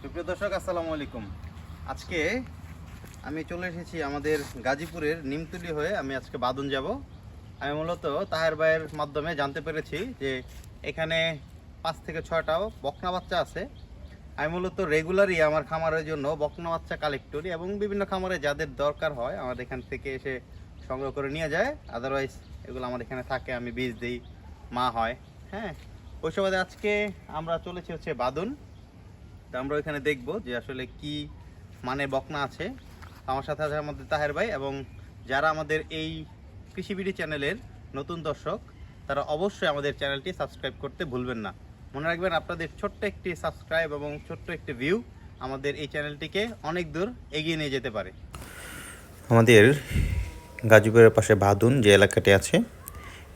সুপ্রিয় দর্শক, আসসালামু আলাইকুম। আজকে আমি চলে এসেছি আমাদের গাজীপুরের নিমতুলি হয়ে আমি আজকে বাদুন যাব। আমি মূলত তাহের ভাইয়ের মাধ্যমে জানতে পেরেছি যে এখানে পাঁচ থেকে ছয়টাও বকনা বাচ্চা আছে। আমি মূলত রেগুলারই আমার খামারের জন্য বকনা বাচ্চা কালেক্ট করি এবং বিভিন্ন খামারে যাদের দরকার হয় আমাদের এখান থেকে এসে সংগ্রহ করে নিয়ে যায়। আদারওয়াইজ এগুলো আমার এখানে থাকে, আমি বীজ দিই, মা হয়। হ্যাঁ ওই সময় আজকে আমরা চলেছি হচ্ছে বাদুন। তা আমরা ওইখানে দেখব যে আসলে কি মানে বকনা আছে। আমার সাথে আছে আমাদের তাহের ভাই এবং যারা আমাদের এই কৃষিবিডি চ্যানেলের নতুন দর্শক, তারা অবশ্যই আমাদের চ্যানেলটি সাবস্ক্রাইব করতে ভুলবেন না। মনে রাখবেন আপনাদের ছোট্ট একটি সাবস্ক্রাইব এবং ছোট্ট একটি ভিউ আমাদের এই চ্যানেলটিকে অনেক দূর এগিয়ে নিয়ে যেতে পারে। আমাদের গাজীপুরের পাশে ভাদুন যে এলাকাটি আছে,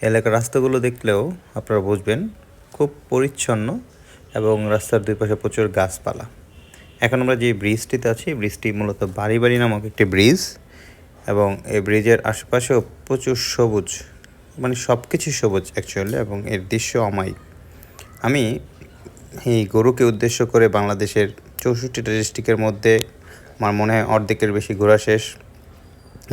এলাকার রাস্তাগুলো দেখলেও আপনারা বুঝবেন, খুব পরিচ্ছন্ন এবং রাস্তার দুই পাশে প্রচুর গাছপালা। এখন আমরা যে ব্রিজটিতে আছি, ব্রিজটি মূলত বাড়ি বাড়ি নামক একটি ব্রিজ এবং এই ব্রিজের আশেপাশেও প্রচুর সবুজ মানে সব কিছুই সবুজ অ্যাকচুয়ালি এবং এর দৃশ্য অমায়িক। আমি এই গরুকে উদ্দেশ্য করে বাংলাদেশের চৌষট্টিটা ডিস্ট্রিক্টের মধ্যে আমার মনে হয় অর্ধেকের বেশি ঘোরা শেষ।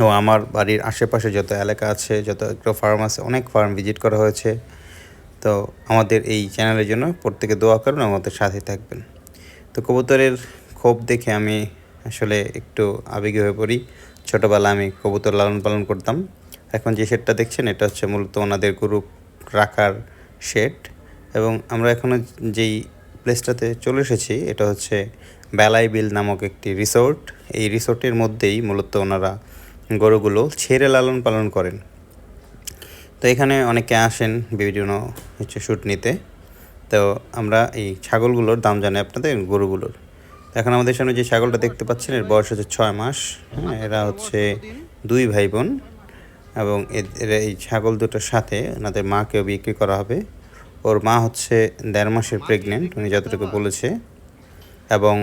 ও আমার বাড়ির আশেপাশে যত এলাকা আছে, যত এগ্রো ফার্ম আছে, অনেক ফার্ম ভিজিট করা হয়েছে। তো আমাদের এই চ্যানেলের জন্য প্রত্যেকে দোয়া করুন, আমাদের সাথে থাকবেন। তো কবুতরের ক্ষোভ দেখে আমি আসলে একটু আবেগী হয়ে পড়ি। ছোটোবেলা আমি কবুতর লালন পালন করতাম। এখন যে শেডটা দেখছেন, এটা হচ্ছে মূলত ওনাদের গ্রুপ রাখার শেড এবং আমরা এখনও যেই প্লেসটাতে চলে এসেছি, এটা হচ্ছে বেলাই বিল নামক একটি রিসোর্ট এই রিসোর্টের মধ্যেই মূলত ওনারা গরুগুলো ছেড়ে লালন পালন করেন। তো এখানে অনেকে আসেন বিভিন্ন হচ্ছে শ্যুট নিতে। তো আমরা এই ছাগলগুলোর দাম জানি আপনাদের গরুগুলোর। এখন আমাদের সামনে যে ছাগলটা দেখতে পাচ্ছেন, এর বয়স হচ্ছে ছয় মাস। হ্যাঁ এরা হচ্ছে দুই ভাই বোন এবং এরা এই ছাগল দুটোর সাথে ওনাদের মাকেও বিক্রি করা হবে। ওর মা হচ্ছে দেড় মাসের প্রেগনেন্ট উনি যতটুকু বলেছে। এবং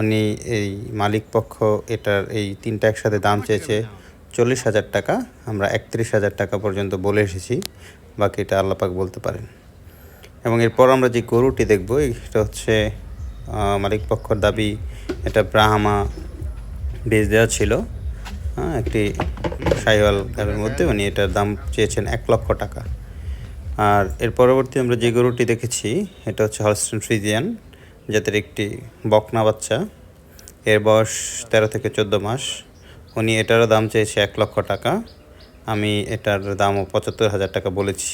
উনি এই মালিক পক্ষ এটার এই তিনটা একসাথে দাম চেয়েছে চল্লিশ হাজার টাকা। আমরা একত্রিশ হাজার টাকা পর্যন্ত বলে এসেছি। বাকিটা আল্লাপাক বলতে পারেন। এবং এরপর আমরা যে গরুটি দেখব, এটা হচ্ছে মালিক পক্ষর দাবি, এটা ব্রাহ্মা বেচ দেওয়া ছিল। হ্যাঁ একটি সাইওয়াল গাবের মধ্যে। উনি এটার দাম চেয়েছেন এক লক্ষ টাকা। আর এর পরবর্তী আমরা যে গরুটি দেখেছি, এটা হচ্ছে হলস্টেন ফ্রিজিয়ান যাদের একটি বকনা বাচ্চা। এর বয়স তেরো থেকে চোদ্দ মাস। উনি এটারও দাম চেয়েছে এক লক্ষ টাকা। আমি এটার দামও পঁচাত্তর হাজার টাকা বলেছি।